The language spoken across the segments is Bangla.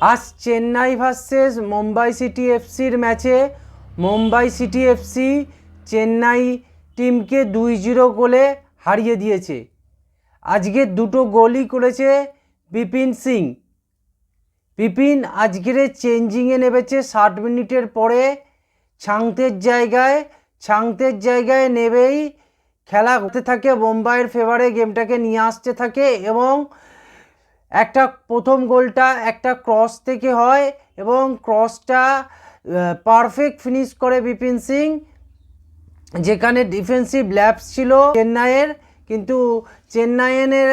আজ চেন্নাই ভার্সেস মুম্বাই সিটি এফসির ম্যাচে মুম্বাই সিটি এফসি চেন্নাই টিমকে দুই জিরো গোলে হারিয়ে দিয়েছে। আজকে দুটো গোলই করেছে বিপিন সিং। বিপিন আজকের চেঞ্জিংয়ে নেমেছে ষাট মিনিটের পরে, ছাংতের জায়গায় ছাংতের জায়গায় নেবেই খেলা হতে থাকে, মুম্বাইয়ের ফেভারে গেমটাকে নিয়ে আসতে থাকে এবং একটা প্রথম গোলটা একটা ক্রস থেকে হয় এবং ক্রসটা পারফেক্ট ফিনিশ করে বিপিন সিং, যেখানে ডিফেন্সিভ ল্যাপস ছিল চেন্নাইয়ের, কিন্তু চেন্নাইয়ের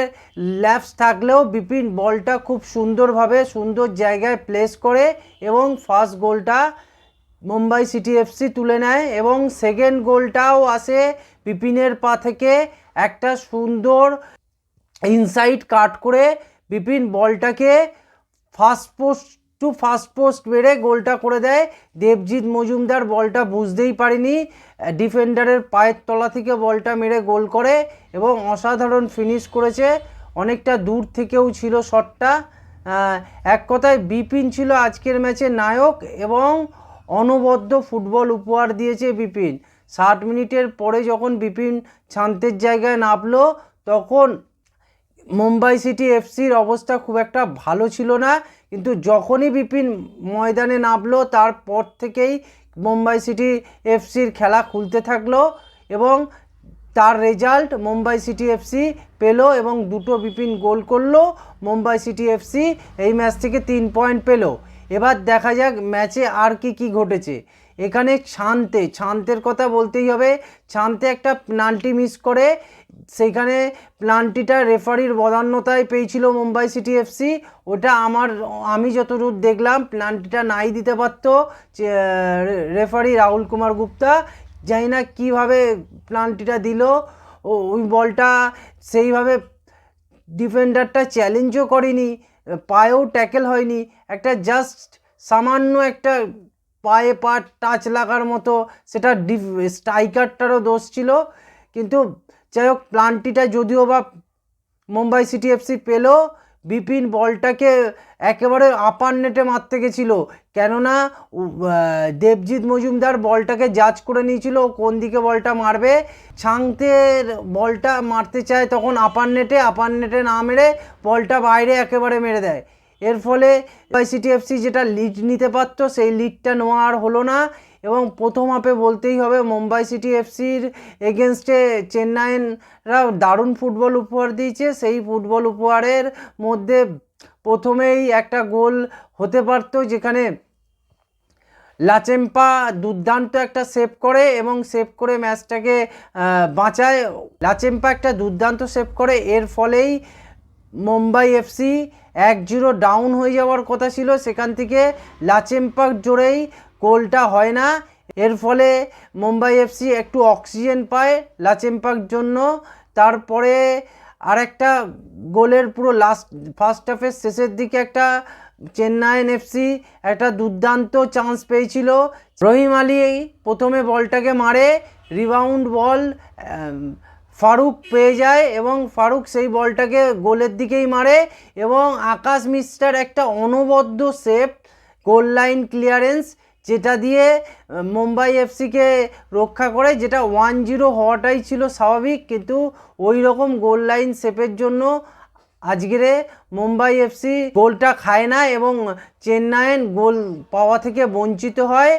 ল্যাপস থাকলেও বিপিন বলটা খুব সুন্দরভাবে সুন্দর জায়গায় প্লেস করে এবং ফার্স্ট গোলটা মুম্বাই সিটি এফসি তুলে নেয় এবং সেকেন্ড গোলটাও আসে বিপিনের পা থেকে একটা সুন্দর ইনসাইড কাট করে বিপিন বলটাকে first post to first post মেরে গোলটা করে দেয়। দেবজিৎ মজুমদার বলটা বুঝতেই পারেনি। ডিফেন্ডারের পায়ের তলা থেকে বলটা মেরে গোল করে এবং অসাধারণ ফিনিশ করেছে। অনেকটা দূর থেকেও ছিল শটটা। এক কথায় বিপিন ছিল আজকের ম্যাচে নায়ক এবং অনবদ্য ফুটবল উপহার দিয়েছে বিপিন। ষাট মিনিটের পরে যখন বিপিন শান্তের জায়গায় নামলো, তখন মুম্বাই সিটি এফসির অবস্থা খুব একটা ভালো ছিল না, কিন্তু যখনই বিপিন ময়দানে নামলো, তারপর থেকেই মুম্বাই সিটি এফসির খেলা খুলতে থাকল এবং তার রেজাল্ট মুম্বাই সিটি এফসি পেল এবং দুটো বিপিন গোল করল, মুম্বাই সিটি এফসি এই ম্যাচ থেকে তিন পয়েন্ট পেল। এবার দেখা যাক ম্যাচে আর কি কি ঘটেছে। এখানে ছানতে ছান্তের কথা বলতেই হবে। ছানতে একটা পেনাল্টি মিস করে। সেইখানে প্লান্টিটা রেফারির বদান্যতায় পেয়েছিল মুম্বাই সিটি এফসি ওটা আমার, আমি যতদূর দেখলাম প্লান্টিটা নাই দিতে পারতো রেফারি রাহুল কুমার গুপ্তা। জানি না কীভাবে প্লান্টিটা দিল। ওই বলটা সেইভাবে ডিফেন্ডারটা চ্যালেঞ্জও করেনি, পায়েও ট্যাকেল হয়নি। একটা জাস্ট সামান্য একটা পায়ে পা টাচ লাগার মতো, সেটা ডিফ স্ট্রাইকারটারও দোষ ছিল। কিন্তু যাই হোক, প্লান্টিটা যদিও বা মুম্বাই সিটি এফসি পেল, বিপিন বলটাকে একেবারে আপার নেটে মারতে গেছিল। কেননা দেবজিৎ মজুমদার বলটাকে জাজ করে নিয়েছিল কোন দিকে বলটা মারবে। ছাংতে বলটা মারতে চায় তখন আপার নেটে আপার নেটে না মেরে বলটা বাইরে একেবারে মেরে দেয়। এর ফলে সিটি এফসি যেটা লিড নিতে পারতো, সেই লিডটা নেওয়া আর হলো না। এবং প্রথম হাফে বলতেই হবে, মুম্বাই সিটি এফসির এগেনস্টে চেন্নাইনরা দারুণ ফুটবল উপহার দিয়েছে। সেই ফুটবল উপহারের মধ্যে প্রথমেই একটা গোল হতে পারতো, যেখানে লাচেম্পা দুর্দান্ত একটা সেভ করে এবং সেভ করে ম্যাচটাকে বাঁচায়। লাচেম্পা একটা দুর্দান্ত সেভ করে, এর ফলেই মুম্বাই এফসি এক জিরো ডাউন হয়ে যাওয়ার কথা ছিল। সেখান থেকে লাচেম্পাক জোরেই গোলটা হয় না। এর ফলে মুম্বাই এফসি একটু অক্সিজেন পায় লাচেম্পাক জন্য। তারপরে আর একটা গোলের পুরো লাস্ট ফার্স্ট হাফের শেষের দিকে একটা চেন্নাইন এফসি একটা দুর্দান্ত চান্স পেয়েছিল। রহিম আলী প্রথমে বলটাকে মারে রিবাউন্ড বল ফারুক পেয়ে যায় এবং ফারুক সেই বলটাকে গোলের দিকেই মারে এবং আকাশ মিস্টার একটা অনবদ্য সেফ গোল লাইন ক্লিয়ারেন্স যেটা দিয়ে মুম্বাই এফসিকে রক্ষা করে, যেটা ওয়ান জিরো হওয়াটাই ছিল স্বাভাবিক। কিন্তু ওই রকম গোল লাইন সেপের জন্য আজকেরে মুম্বাই এফসি গোলটা খায় না এবং চেন্নাইয়ের গোল পাওয়া থেকে বঞ্চিত হয়।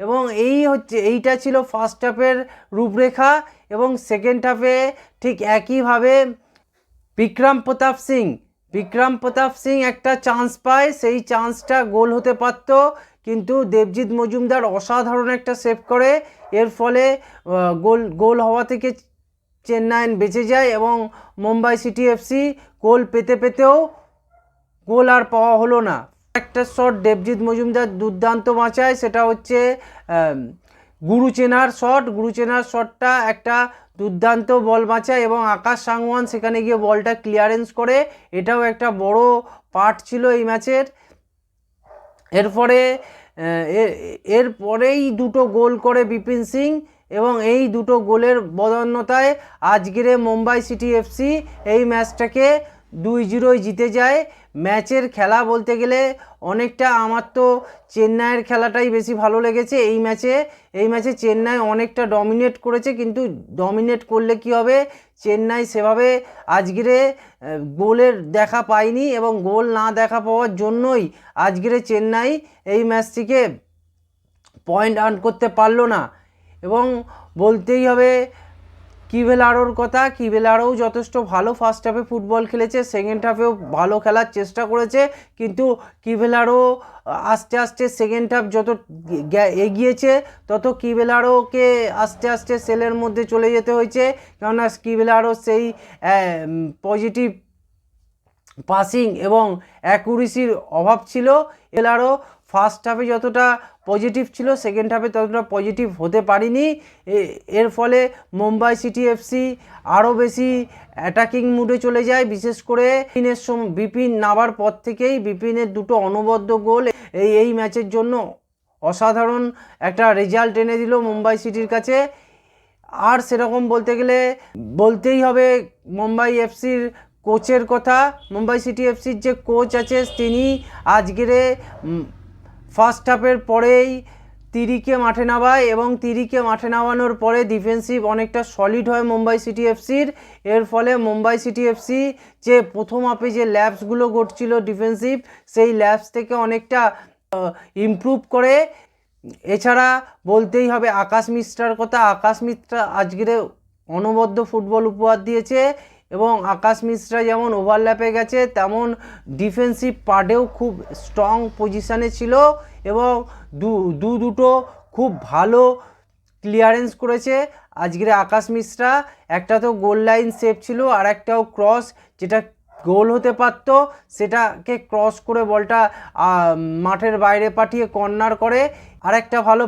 এবং এই হচ্ছে, এইটা ছিল ফার্স্ট হাফের রূপরেখা এবং সেকেন্ড হাফে ঠিক একইভাবে বিক্রম প্রতাপ সিং, বিক্রম প্রতাপ সিং একটা চান্স পায়, সেই চান্সটা গোল হতে পারত, কিন্তু দেবজিৎ মজুমদার অসাধারণ একটা সেভ করে, এর ফলে গোল গোল হওয়া থেকে চেন্নাইন বেঁচে যায় এবং মুম্বাই সিটি এফসি গোল পেতে পেতেও গোল আর পাওয়া হলো না। একটা শট দেবজিৎ মজুমদার দুর্দান্ত বাঁচায়, সেটা হচ্ছে গুরুচেনার শট। গুরুচেনার শটটা একটা দুর্দান্ত বল বাঁচায় এবং আকাশ সাংওয়ান সেখানে গিয়ে বলটা ক্লিয়ারেন্স করে। এটাও একটা বড় পার্ট ছিল এই ম্যাচের। এরপরে এরপরেই দুটো গোল করে বিপিন সিং এবং এই দুটো গোলের বদান্যতায় আজকের মুম্বাই সিটি এফসি এই ম্যাচটাকে দুই জিরোয় জিতে যায়। ম্যাচের খেলা বলতে গেলে অনেকটা আমার তো চেন্নাইয়ের খেলাটাই বেশি ভালো লেগেছে এই ম্যাচে। এই ম্যাচে চেন্নাই অনেকটা ডমিনেট করেছে, কিন্তু ডমিনেট করলে কি হবে? চেন্নাই সেভাবে আজকেরে গোলের দেখা পায়নি এবং গোল না দেখা পাওয়ার জন্যই আজকেরে চেন্নাই এই ম্যাচটিকে পয়েন্ট আর্ন করতে পারল না। এবং বলতেই হবে কিভেলারোর কথা কিভেলারোও যথেষ্ট ভালো ফার্স্ট হাফে ফুটবল খেলেছে সেকেন্ড হাফেও ভালো খেলার চেষ্টা করেছে, কিন্তু কিভেলারো আস্তে আস্তে সেকেন্ড হাফ যত এগিয়েছে, তত কিভেলারোকে আস্তে আস্তে সেলের মধ্যে চলে যেতে হয়েছে। কেননা কিভেলারো সেই পজিটিভ পাসিং এবং অ্যাকুরেসির অভাব ছিল। এলারও ফার্স্ট হাফে যতটা পজিটিভ ছিল সেকেন্ড হাফে ততটা পজিটিভ হতে পারিনি। এর ফলে মুম্বাই সিটি এফসি আরও বেশি অ্যাটাকিং মুডে চলে যায়। বিশেষ করে বিপিনের বিপিন নামার পর থেকেই বিপিনের দুটো অনবদ্য গোল। এই এই ম্যাচের জন্য অসাধারণ একটা রেজাল্ট এনে দিল মুম্বাই সিটির কাছে। আর সেরকম বলতে গেলে, বলতেই হবে মুম্বাই এফসির কোচের কথা। মুম্বাই সিটি এফসির যে কোচ আছে, তিনি আজকেরে ফার্স্ট হাফের পরেই তিরিকে মাঠে নামায় এবং তিরিকে মাঠে নামানোর পরে ডিফেন্সিভ অনেকটা সলিড হয় মুম্বাই সিটি এফসির। এর ফলে মুম্বাই সিটি এফসি যে প্রথম হাফে যে ল্যাবসগুলো ঘটছিল ডিফেন্সিভ সেই ল্যাবস থেকে অনেকটা ইমপ্রুভ করে। এছাড়া বলতেই হবে আকাশ মিশ্রার কথা। আকাশ মিশ্রা আজকের অনবদ্য ফুটবল উপহার দিয়েছে। এবং আকাশ মিশ্রা যেমন ওভারল্যাপে গেছে, তেমন ডিফেন্সিভ পার্টেও খুব স্ট্রং পজিশানে ছিল এবং দু দু দুটো খুব ভালো ক্লিয়ারেন্স করেছে। আজকের আকাশ মিশ্রা, একটা তো গোল লাইন সেভ ছিল আর একটাও ক্রস যেটা গোল হতে পারতো, সেটাকে ক্রস করে বলটা মাঠের বাইরে পাঠিয়ে কর্নার করে। আর একটা ভালো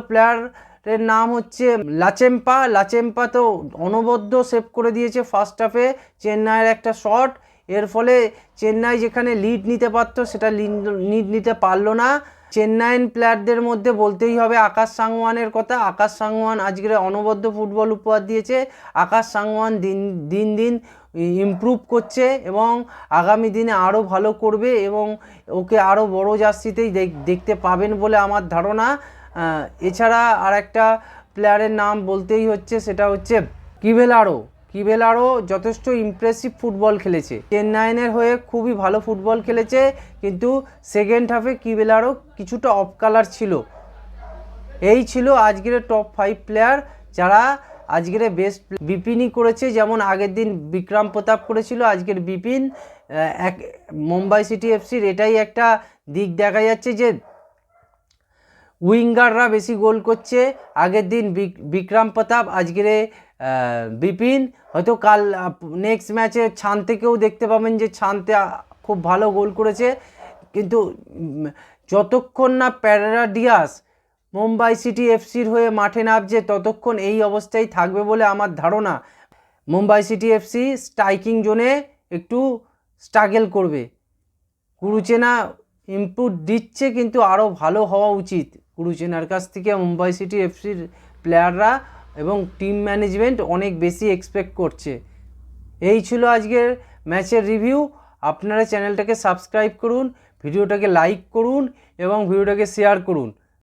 প্লেয়ারের নাম হচ্ছে লাচেম্পা। লাচেম্পা তো অনবদ্য সেভ করে দিয়েছে ফার্স্ট হাফে চেন্নাইয়ের একটা শট এর ফলে চেন্নাই যেখানে লিড নিতে পারতো, সেটা লিড নিতে পারল না। চেন্নাইন প্লেয়ারদের মধ্যে বলতেই হবে আকাশ সাংওয়ানের কথা। আকাশ সাংওয়ান আজকের অনবদ্য ফুটবল উপহার দিয়েছে। আকাশ সাংওয়ান দিন দিন দিন ইমপ্রুভ করছে এবং আগামী দিনে আরও ভালো করবে এবং ওকে আরও বড় জার্সিতেই দেখ- দেখতে পাবেন বলে আমার ধারণা। এছাড়া আর একটা প্লেয়ারের নাম বলতেই হচ্ছে, সেটা হচ্ছে কিভেলারো কিভেলারও যথেষ্ট ইমপ্রেসিভ ফুটবল খেলেছে। চেন্নাইনের হয়ে খুবই ভালো ফুটবল খেলেছে, কিন্তু সেকেন্ড হাফে কিভেলারও কিছুটা অফ কালার ছিল। এই ছিল আজকের টপ ফাইভ প্লেয়ার যারা আজকের বেস্ট বিপিনই করেছে, যেমন আগের দিন বিক্রম প্রতাপ করেছিল, আজকের বিপিন এক মুম্বাই সিটি এফসির এটাই একটা দিক দেখা যাচ্ছে যে উইঙ্গাররা বেশি গোল করছে। আগের দিন বিক- বিক্রম প্রতাপ, আজকের বিপিন। হয়তো কাল নেক্সট ম্যাচে ছানতেকেও দেখতে পাবেন যে ছানতে খুব ভালো গোল করেছে। কিন্তু যতক্ষণ না প্যারারা ডিয়াস মুম্বাই সিটি এফসির হয়ে মাঠে নামছে, ততক্ষণ এই অবস্থায় থাকবে বলে আমার ধারণা। মুম্বাই সিটি এফসি স্ট্রাইকিং জোনে একটু স্ট্রাগল করবে। কুরুচেনা ইনপুট দিচ্ছে, কিন্তু আরও ভালো হওয়া উচিত। কুরুচেনার কাছ থেকে মুম্বাই সিটি এফসির প্লেয়াররা এবং টিম ম্যানেজমেন্ট অনেক বেশি এক্সপেক্ট করছে। এই ছিল আজকের ম্যাচের রিভিউ। আপনারা চ্যানেলটাকে সাবস্ক্রাইব করুন, ভিডিওটাকে লাইক করুন এবং ভিডিওটাকে শেয়ার করুন।